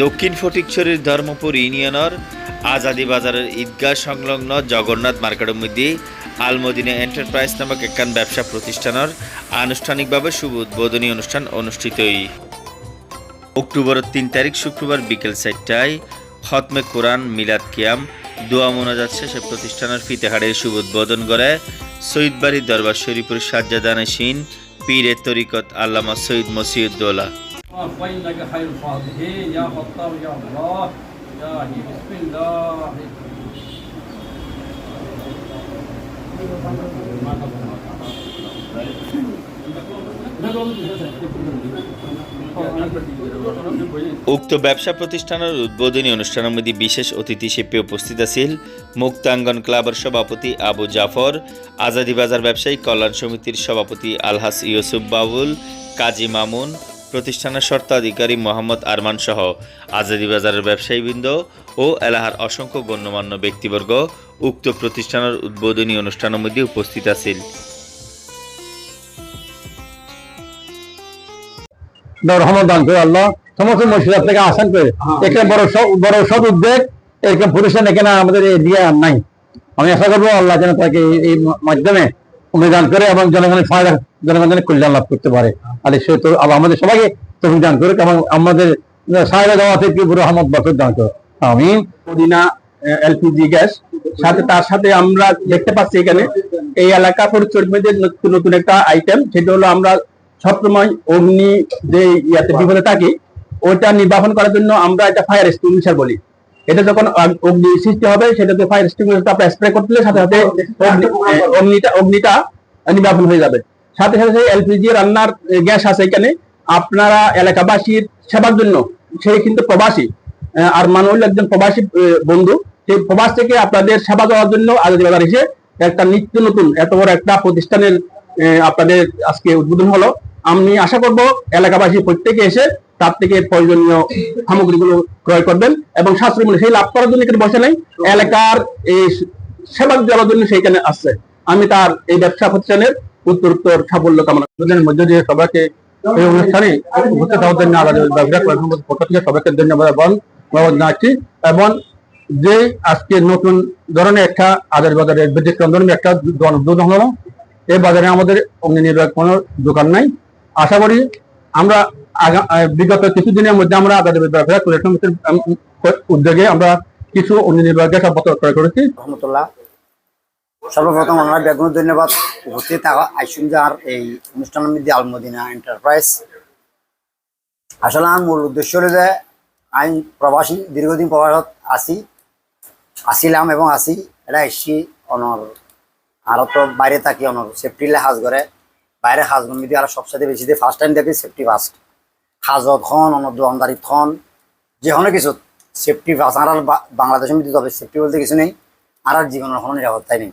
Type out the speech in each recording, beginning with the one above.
দক্ষিণ ফটিকছড়ির ধর্মপুর ইউনিয়নের আজাদি বাজারের ঈদগাহ সংলগ্ন জগন্নাথ মার্কেটের মধ্যে আলমদিনা এন্টারপ্রাইজ নামক একখান ব্যবসা প্রতিষ্ঠানের আনুষ্ঠানিকভাবে শুভ উদ্বোধনী অনুষ্ঠান অনুষ্ঠিত অক্টোবরের তিন তারিখ শুক্রবার বিকেল চারটায় খতমে কোরআন, মিলাদ কিয়াম, দোয়া মোনাজাত শেষে প্রতিষ্ঠানের ফিতেহারের শুভ উদ্বোধন করে সৈয়দবাড়ি দরবার শরীফুর সাজ্জাদানে সিন পীরের তরিকত আল্লামা সৈয়দ মসিউদ্দৌলা। وإنك خير الفاتحين يا فتار يا الله يا بسم الله উক্ত ব্যবসা প্রতিষ্ঠানের উদ্বোধনী অনুষ্ঠানের মধ্যে বিশেষ অতিথি শিল্পে উপস্থিত আছিল মুক্তাঙ্গন ক্লাবের সভাপতি আবু জাফর আজাদি বাজার ব্যবসায়ী কল্যাণ সমিতির সভাপতি আলহাস ইউসুফ বাবুল কাজী মামুন প্রতিষ্ঠানের স্বত্বাধিকারী মোহাম্মদ আরমান সহ আজাদি বাজারের ব্যবসায়ীবৃন্দ ও এলাহার অসংখ্য গণ্যমান্য ব্যক্তিবর্গ উক্ত প্রতিষ্ঠানের উদ্বোধনী অনুষ্ঠানের মধ্যে উপস্থিত আছিল। রহমত দান করে আল্লাহ। সমস্ত থেকে আসান করে। এখানে বড় সব বড় সব উদ্যোগ এরকম প্রতিষ্ঠান এখানে আমাদের আর নাই। আমি আশা করব আল্লাহ যেন তাকে এই- এই মাধ্যমে অনুদান করে এবং জনগণের ফায়দা জনগণের কল্যাণ লাভ করতে পারে। আর সে তো আমাদের সবাইকে তফিক দান করুক এবং আমাদের সাহেব দেওয়া থেকে রহমত বছর দান করুক। আমি মদিনা এলপিজি গ্যাস। সাথে, তার সাথে আমরা দেখতে পাচ্ছি এখানে এই এলাকা পরিচয় মধ্যে নতুন নতুন একটা আইটেম সেটা হলো আমরা সবসময় অগ্নি যে ইয়াতে বিপদে থাকি, ওইটা নির্বাহন করার জন্য আমরা এটা ফায়ার এক্সটিংগুইশার বলি। এটা যখন অগ্নি সৃষ্টি হবে সেটাতে ফায়ার এক্সটিংগুইশার আপনার স্প্রে করতে সাথে সাথে অগ্নি- অগ্নিটা অগ্নিটা নির্বাপন হয়ে যাবে। সাথে সাথে এলপিজি রান্নার গ্যাস আছে এখানে। আপনারা এলাকাবাসীর সেবার জন্য, সেই কিন্তু প্রবাসী আর মানুষ একজন প্রবাসী বন্ধু। সেই প্রবাস থেকে আপনাদের সেবা দেওয়ার জন্য আজাদি বাজার এসে একটা নিত্য নতুন, এত বড় একটা প্রতিষ্ঠানের আপনাদের আজকে উদ্বোধন হলো। আমি আশা করব এলাকাবাসী প্রত্যেকে এসে তার থেকে প্রয়োজনীয় সামগ্রীগুলো ক্রয় করবেন এবং সাশ্রয় মূল্যে সেই লাভ করার জন্য এখানে বসে নেই। এলাকার এই সেবা দেওয়ার জন্য সেইখানে আসছে। আমি তার এই ব্যবসা প্রতিষ্ঠানের উত্তর উত্তর সাফল্য কামনা দিয়ে সবাইকে এই অনুষ্ঠানে উপস্থিত হওয়ার জন্য আলাদা পক্ষ থেকে সবাইকে ধন্যবাদ এবং জানাচ্ছি এবং যে আজকে নতুন ধরনের একটা আদার বাজারের ব্যতিক্রম ধরনের একটা এই বাজারে আমাদের অগ্নি নির্বাহী কোনো দোকান নাই। আশা করি আমরা বিগত কিছুদিনের মধ্যে আমরা আদার করে উদ্যোগে আমরা কিছু অগ্নি নির্বাহী সাব্যস্ত ক্রয় করেছি। রহমতুল্লাহ। সর্বপ্রথম আমরা বেগুন ধন্যবাদ উপস্থিত। থাকা আইসুনজার এই অনুষ্ঠানের মধ্যে আলমদিনা এন্টারপ্রাইজ আসলে আমার মূল উদ্দেশ্য হলো যে, আমি প্রবাসী, দীর্ঘদিন প্রবাসত আসি আসিলাম এবং আসি এটা এসছি অনর আরও তো বাইরে থাকি অনর সেফটিলে সাজ করে। বাইরে সাজ মধ্যে আর সবসাথে বেশি দিয়ে ফার্স্ট টাইম দেখি সেফটি ফার্স্ট সাজত খন অনর দোকানদারিত খন যে কোনো কিছু। সেফটি ফার্স্ট আর বাংলাদেশের মধ্যে তবে সেফটি বলতে কিছু নেই। আর জীবনের কোনো নিরাপত্তাই নেই।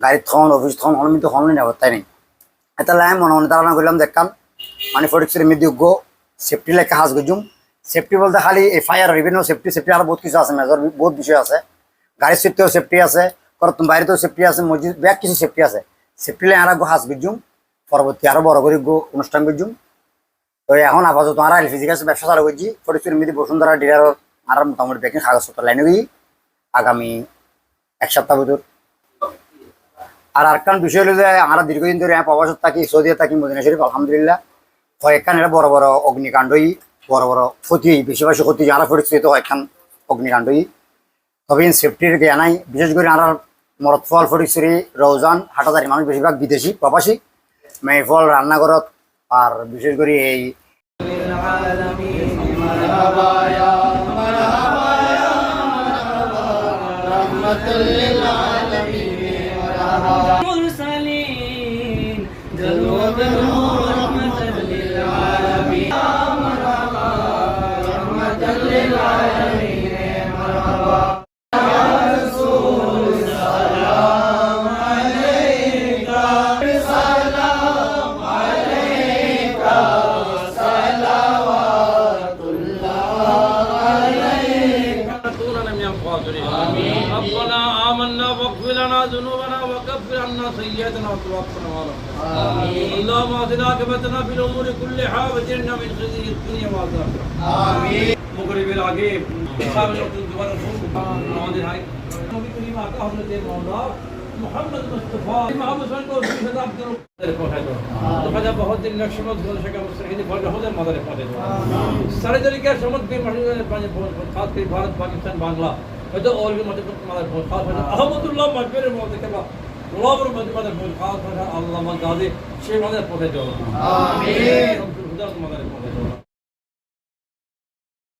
গাড়ির থন অফিস থন হন মধ্যে কোনো নিরাপত্তাই নেই। এটা লাই মনে মনে ধারণা করলাম দেখতাম মানে ফটিকসের মধ্যে উগ্র সেফটি লেখা হাজ গুজুম। সেফটি বলতে খালি এই ফায়ার রিভেনিউ সেফটি সেফটি আরও বহুত কিছু আছে মেজর বহুত বিষয় আছে। গাড়ির সিটতেও সেফটি আছে করতুম বাইরেতেও সেফটি আছে মসজিদ ব্যাগ কিছু সেফটি আছে। সেফটি লাই আর গো হাজ গুজুম পরবর্তী আরও বড় করে গো অনুষ্ঠান গুজুম। তো এখন আপাতত আর এলপিজি গ্যাস ব্যবসা চালু করছি ফটিকসের মধ্যে বসুন্ধরা ডিলার আর মোটামুটি ব্যাকিং কাগজপত্র লাইনে গিয়ে আগামী এক সপ্তাহ ভিতর আর আরেকখান বিষয় হলো যে আমরা দীর্ঘদিন ধরে হ্যাঁ প্রবাসত থাকি, সৌদিতে থাকি, মদিনা শরীফ, আলহামদুলিল্লাহ। কয়েকখান এটা বড় বড় অগ্নিকাণ্ডই, বড় বড় ক্ষতি বেশি বেশি ক্ষতি যারা পরিস্থিতি কয়েকখান অগ্নিকাণ্ডই। তবে সেফটির জ্ঞান নাই, বিশেষ করে আমরা মরতফল ফটিকছড়ি রৌজান হাটাদারি মানুষ বেশিরভাগ বিদেশি, প্রবাসী। মেহফল রান্নাঘরত, আর বিশেষ করে এই 不 ربنا آمنا واغفر لنا ذنوبنا وكفر عنا سيئاتنا وتوفنا مع الأبرار اللهم أعطنا عاقبتنا في الأمور كلها وجرنا من خزي الدنيا والآخرة آمين مغرب العجيب আমাদের নবী করিম আকা হজরতের মাওলা محمد مصطفى امام حسن کو اسی خطاب کرو فجا بہت دن نقش مت گل شکا مستحید فرج ہو مدر فاتح سارے طریقے سمجھ بھی مہنگے پانچ خاص کر بھارت پاکستان بنگلہ فده أول ما تقول ما تقول خالف أحمد الله ما تقول ما تقول الله بر ما تقول ما تقول خالف الله ما قاضي شيء ما تقول آمين رب الهدى ما تقول